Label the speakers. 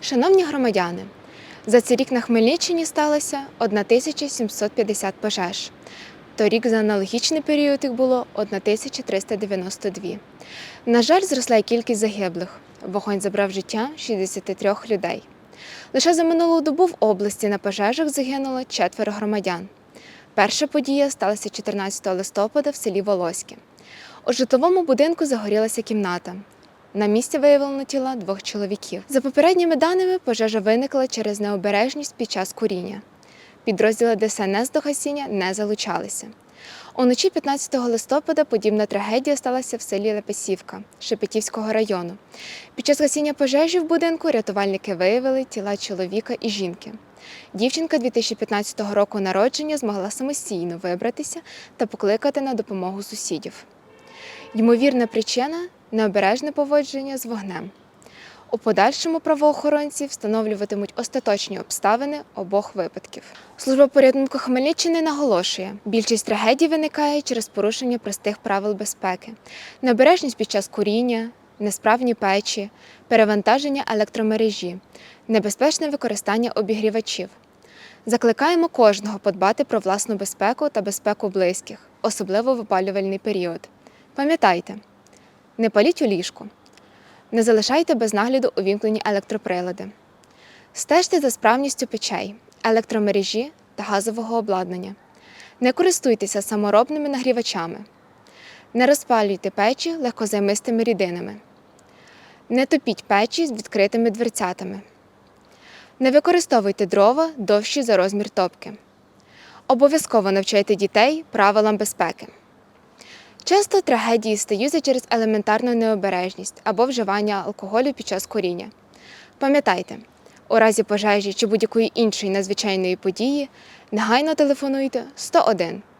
Speaker 1: Шановні громадяни, за цей рік на Хмельниччині сталося 1750 пожеж. Торік за аналогічний період їх було 1392. На жаль, зросла й кількість загиблих. Вогонь забрав життя 63 людей. Лише за минулу добу в області на пожежах загинуло четверо громадян. Перша подія сталася 14 листопада в селі Волоське. У житловому будинку загорілася кімната. На місці виявлено тіла двох чоловіків. За попередніми даними, пожежа виникла через необережність під час куріння. Підрозділи ДСНС до гасіння не залучалися. Уночі 15 листопада подібна трагедія сталася в селі Лепесівка Шепетівського району. Під час гасіння пожежі в будинку рятувальники виявили тіла чоловіка і жінки. Дівчинка 2015 року народження змогла самостійно вибратися та покликати на допомогу сусідів. Ймовірна причина необережне поводження з вогнем. У подальшому правоохоронці встановлюватимуть остаточні обставини обох випадків. Служба порятунку Хмельниччини наголошує, більшість трагедій виникає через порушення простих правил безпеки, необережність під час куріння, несправні печі, перевантаження електромережі, небезпечне використання обігрівачів. Закликаємо кожного подбати про власну безпеку та безпеку близьких, особливо в опалювальний період. Пам'ятайте, не паліть у ліжку. Не залишайте без нагляду увімкнені електроприлади. Стежте за справністю печей, електромережі та газового обладнання. Не користуйтеся саморобними нагрівачами. Не розпалюйте печі легкозаймистими рідинами. Не топіть печі з відкритими дверцятами. Не використовуйте дрова довші за розмір топки. Обов'язково навчайте дітей правилам безпеки. Часто трагедії стаються через елементарну необережність або вживання алкоголю під час куріння. Пам'ятайте, у разі пожежі чи будь-якої іншої надзвичайної події негайно телефонуйте 101